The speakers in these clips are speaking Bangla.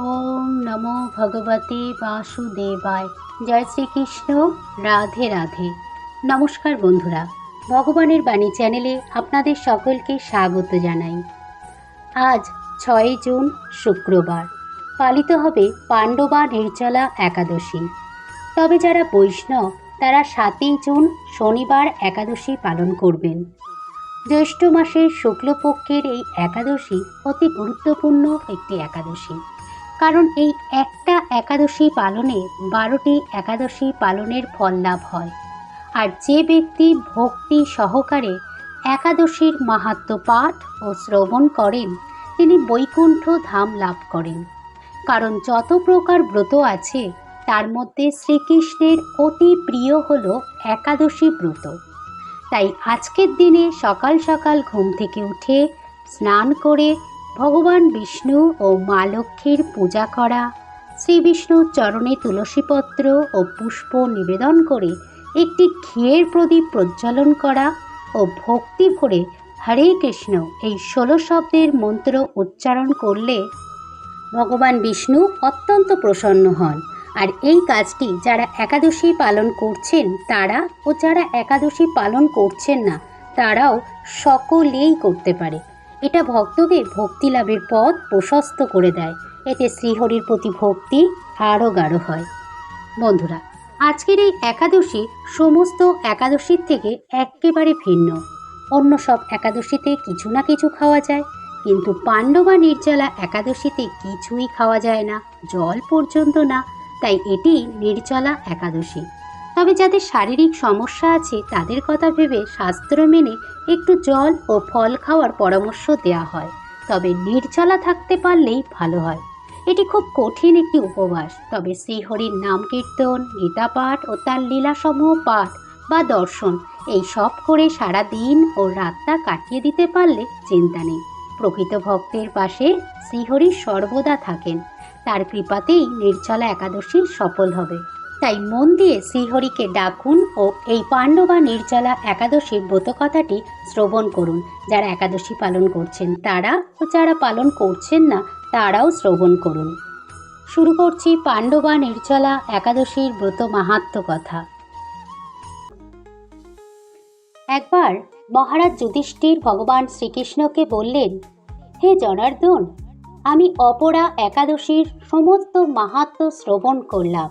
ওম নমো ভগবতে বাসুদেবায়। জয় শ্রীকৃষ্ণ, রাধে রাধে। নমস্কার বন্ধুরা, ভগবানের বাণী চ্যানেলে আপনাদের সকলকে স্বাগত জানাই। আজ ছয়ই জুন, শুক্রবার। পালিত হবে পাণ্ডবা নির্জলা একাদশী। তবে যারা বৈষ্ণব, তারা সাতই জুন, শনিবার একাদশী পালন করবেন। জ্যৈষ্ঠ মাসের শুক্লপক্ষের এই একাদশী অতি গুরুত্বপূর্ণ একটি একাদশী। কারণ এই একটা একাদশী পালনে বারোটি একাদশী পালনের ফল লাভ হয়। আর যে ব্যক্তি ভক্তি সহকারে একাদশীর মাহাত্ম পাঠ ও শ্রবণ করেন, তিনি বৈকুণ্ঠ ধাম লাভ করেন। কারণ যত প্রকার ব্রত আছে, তার মধ্যে শ্রীকৃষ্ণের অতি প্রিয় হল একাদশী ব্রত। তাই আজকের দিনে সকাল সকাল ঘুম থেকে উঠে স্নান করে ভগবান বিষ্ণু ও মা লক্ষ্মীর পূজা করা শ্রী বিষ্ণুর চরণে তুলসীপত্র ও পুষ্প নিবেদন করে একটি ঘিয়ের প্রদীপ প্রজ্বলন করা ও ভক্তি ভরে হরে কৃষ্ণ এই ষোলো শব্দের মন্ত্র উচ্চারণ করলে ভগবান বিষ্ণু অত্যন্ত প্রসন্ন হন। আর এই কাজটি যারা একাদশী পালন করছেন তারা ও যারা একাদশী পালন করছেন না, তারাও সকলেই করতে পারে। এটা ভক্তদের ভক্তি লাভের পথ প্রশস্ত করে দেয়। এতে শ্রীহরির প্রতি ভক্তি আরও গাঢ় হয়। বন্ধুরা, আজকের এই একাদশী সমস্ত একাদশীর থেকে একেবারে ভিন্ন। অন্য সব একাদশীতে কিছু না কিছু খাওয়া যায়, কিন্তু পাণ্ডবা নির্জলা একাদশীতে কিছুই খাওয়া যায় না, জল পর্যন্ত না। তাই এটি নির্জলা একাদশী। তবে যাদের শারীরিক সমস্যা আছে, তাদের কথা ভেবে শাস্ত্র মেনে একটু জল ও ফল খাওয়ার পরামর্শ দেওয়া হয়। তবে নির্জলা থাকতে পারলেই ভালো হয়। এটি খুব কঠিন একটি উপবাস। তবে শ্রীহরির নাম কীর্তন, গীতা পাঠ ও তার লীলাসমূহ পাঠ বা দর্শন, এই সব করে সারা দিন ও রাতটা কাটিয়ে দিতে পারলে চিন্তা নেই। প্রকৃত ভক্তের পাশে শ্রীহরি সর্বদা থাকেন। তার কৃপাতেই নির্জলা একাদশী সফল হবে। তাই মন দিয়ে শ্রীহরিকে ডাকুন ও এই পাণ্ডবা নির্জলা একাদশীর ব্রতকথাটি শ্রবণ করুন। যারা একাদশী পালন করছেন তারা ও যারা পালন করছেন না, তারাও শ্রবণ করুন। শুরু করছি পাণ্ডবা নির্জলা একাদশীর ব্রত মাহাত্ম কথা। একবার মহারাজ যুধিষ্ঠির ভগবান শ্রীকৃষ্ণকে বললেন, হে জনার্দন, আমি অপরা একাদশীর সমস্ত মাহাত্ম শ্রবণ করলাম।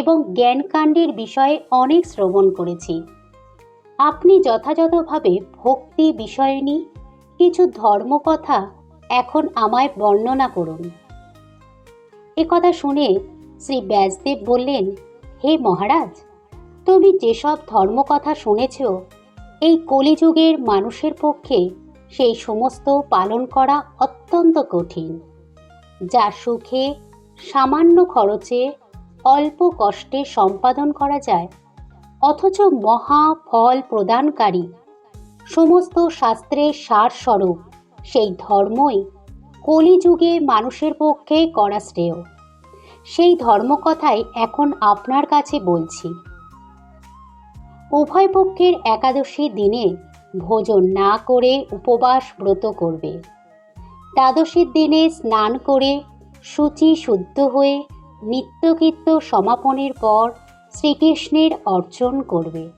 এবং জ্ঞানকাণ্ডের বিষয়ে অনেক শ্রবণ করেছি। আপনি যথাযথভাবে ভক্তি বিষয়নী কিছু ধর্মকথা এখন আমায় বর্ণনা করুন। এ কথা শুনে শ্রী ব্যাসদেব বললেন, হে মহারাজ, তুমি যেসব ধর্মকথা শুনেছ, এই কলিযুগের মানুষের পক্ষে সেই সমস্ত পালন করা অত্যন্ত কঠিন, যা সুখে সামান্য খরচে অল্প কষ্টে সম্পাদন করা যায়। অথচ মহা ফল প্রদানকারী। সমস্ত শাস্ত্রের সারস্বরূপ। সেই ধর্মই কলিযুগে মানুষের পক্ষে করা শ্রেয়। সেই ধর্মকথাই এখন আপনার কাছে বলছি। উভয় পক্ষের একাদশী দিনে ভোজন না করে উপবাস ব্রত করবে। দ্বাদশীর দিনে স্নান করে শুচি শুদ্ধ হয়ে নিত্যকীর্ত সমাপনের পর শ্রীকৃষ্ণের অর্চন করবে।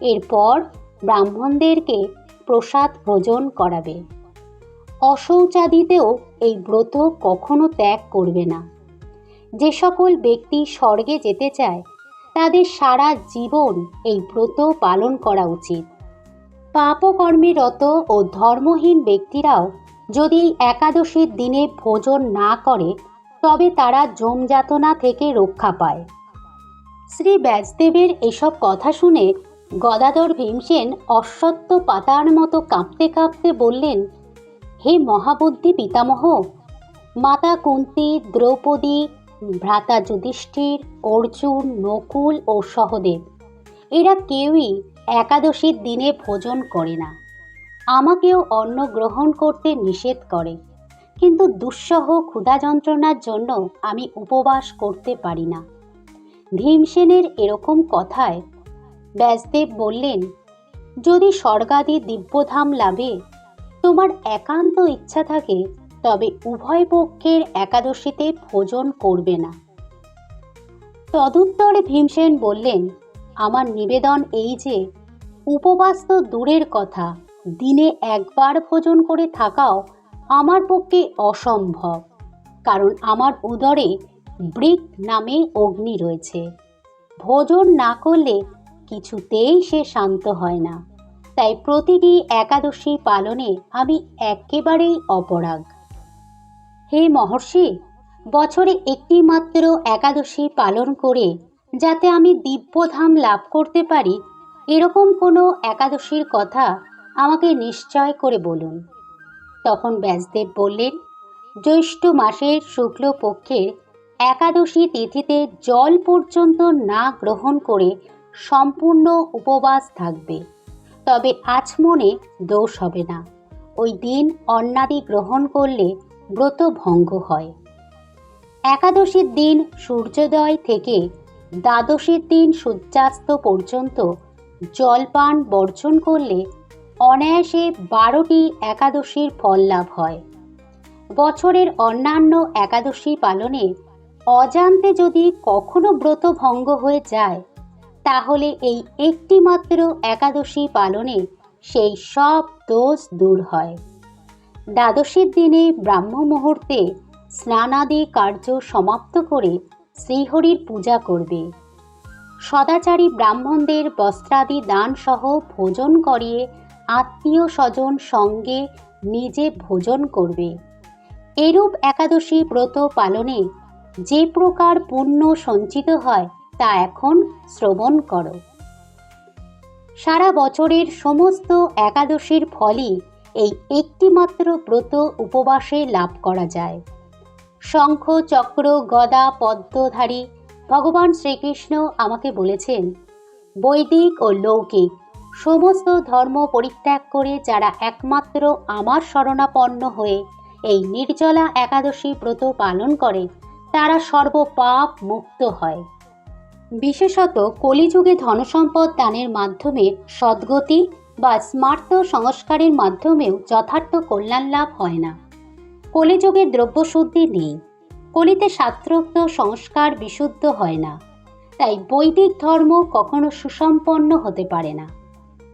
এরপর ব্রাহ্মণদেরকে প্রসাদ ভোজন করাবে। অশৌচাদিতেও এই ব্রত কখনো ত্যাগ করবে না। যে সকল ব্যক্তি স্বর্গে যেতে চায়, তাদের সারা জীবন এই ব্রত পালন করা উচিত। পাপকর্মে রত ও ধর্মহীন ব্যক্তিরাও যদি একাদশীর দিনে ভোজন না করে তবে তারা জমযাতনা থেকে রক্ষা পায়। শ্রী ব্যাসদেবের এসব কথা শুনে গদাধর ভীমসেন অশ্বত্থ পাতার মতো কাঁপতে কাঁপতে বললেন, হে মহাবুদ্ধি পিতামহ, মাতা কুন্তি, দ্রৌপদী, ভ্রাতা যুধিষ্ঠির, অর্জুন, নকুল ও সহদেব, এরা কেউই একাদশীর দিনে ভোজন করে না। আমাকেও অন্ন গ্রহণ করতে নিষেধ করে। কিন্তু দুঃসহ ক্ষুধা যন্ত্রণার জন্য আমি উপবাস করতে পারি না। ভীমসেনের এরকম কথায় ব্যাসদেব বললেন, যদি স্বর্গাদি দিব্যধাম লাভে তোমার একান্ত ইচ্ছা থাকে, তবে উভয় পক্ষের একাদশীতে ভোজন করবে না। তদুত্তরে ভীমসেন বললেন, আমার নিবেদন এই যে, উপবাস তো দূরের কথা, দিনে একবার ভোজন করে থাকাও আমার পক্ষে অসম্ভব, কারণ আমার উদরে বৃক নামে অগ্নি রয়েছে। ভোজন না করলে কিছুতেই সে শান্ত হয় না। তাই প্রতিটি একাদশী পালনে আমি একেবারেই অপরাগ। হে মহর্ষি, বছরে একটি মাত্র একাদশী পালন করে যাতে আমি দিব্যধাম লাভ করতে পারি, এরকম কোনো একাদশীর কথা আমাকে নিশ্চয় করে বলুন। তখন ব্যাসদেব বললেন, জ্যৈষ্ঠ মাসের শুক্লপক্ষের একাদশী তিথিতে জল পর্যন্ত না গ্রহণ করে সম্পূর্ণ উপবাস থাকবে। তবে আচমনে দোষ হবে না। ওই দিন অন্নাদি গ্রহণ করলে ব্রত ভঙ্গ হয়। একাদশীর দিন সূর্যোদয় থেকে দ্বাদশীর দিন সূর্যাস্ত পর্যন্ত জলপান বর্জন করলে অনায়াসে বারোটি একাদশীর ফল লাভ হয়। বছরের অন্যান্য একাদশী পালনে অজান্তে যদি কখনো ব্রত ভঙ্গ হয়ে যায়, তাহলে এই একটি মাত্র একাদশী পালনে সেই সব দোষ দূর হয়। দ্বাদশীর দিনে ব্রাহ্ম মুহূর্তে স্নানাদি কার্য সমাপ্ত করে শ্রীহরির পূজা করবে। সদাচারী ব্রাহ্মণদের বস্ত্রাদি দান সহ ভোজন করিয়ে আত্মীয় স্বজন সঙ্গে নিজে ভোজন করবে। এরূপ একাদশী ব্রত পালনে যে প্রকার পুণ্য সঞ্চিত হয়, তা এখন শ্রবণ করো। সারা বছরের সমস্ত একাদশীর ফলই এই একটিমাত্র ব্রত উপবাসে লাভ করা যায়। শঙ্খ, চক্র, গদা, পদ্মধারী ভগবান শ্রীকৃষ্ণ আমাকে বলেছেন, বৈদিক ও লৌকিক সমস্ত ধর্ম পরিত্যাগ করে যারা একমাত্র আমার শরণাপন্ন হয়ে এই নির্জলা একাদশী ব্রত পালন করে, তারা সর্বপাপ মুক্ত হয়। বিশেষত কলিযুগে ধনসম্পদ দানের মাধ্যমে সদ্গতি বা স্মার্ত সংস্কারের মাধ্যমেও যথার্থ কল্যাণ লাভ হয় না। কলিযুগে দ্রব্যশুদ্ধি নেই। কলিতে শাস্ত্রোক্ত সংস্কার বিশুদ্ধ হয় না। তাই বৈদিক ধর্ম কখনো সুসম্পন্ন হতে পারে না।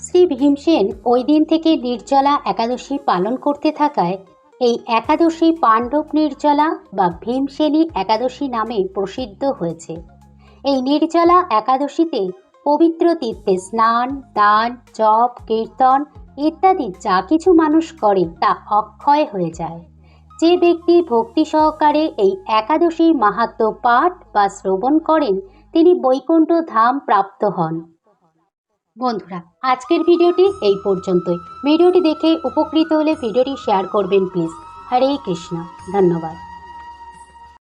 শ্রী ভীমসেন ওই দিন থেকে নির্জলা একাদশী পালন করতে থাকায় এই একাদশী পাণ্ডব নির্জলা বা ভীমসেনী একাদশী নামে প্রসিদ্ধ হয়েছে। এই নির্জলা একাদশীতে পবিত্র তীর্থে স্নান, দান, জপ, কীর্তন ইত্যাদি যা কিছু মানুষ করে তা অক্ষয় হয়ে যায়। যে ব্যক্তি ভক্তি সহকারে এই একাদশী মাহাত্ম পাঠ বা শ্রবণ করেন, তিনি বৈকুণ্ঠ ধাম প্রাপ্ত হন। বন্ধুরা, আজকের ভিডিওটি এই পর্যন্তই। ভিডিওটি দেখে উপকৃত হলে ভিডিওটি শেয়ার করবেন, প্লিজ। হরে কৃষ্ণ, ধন্যবাদ।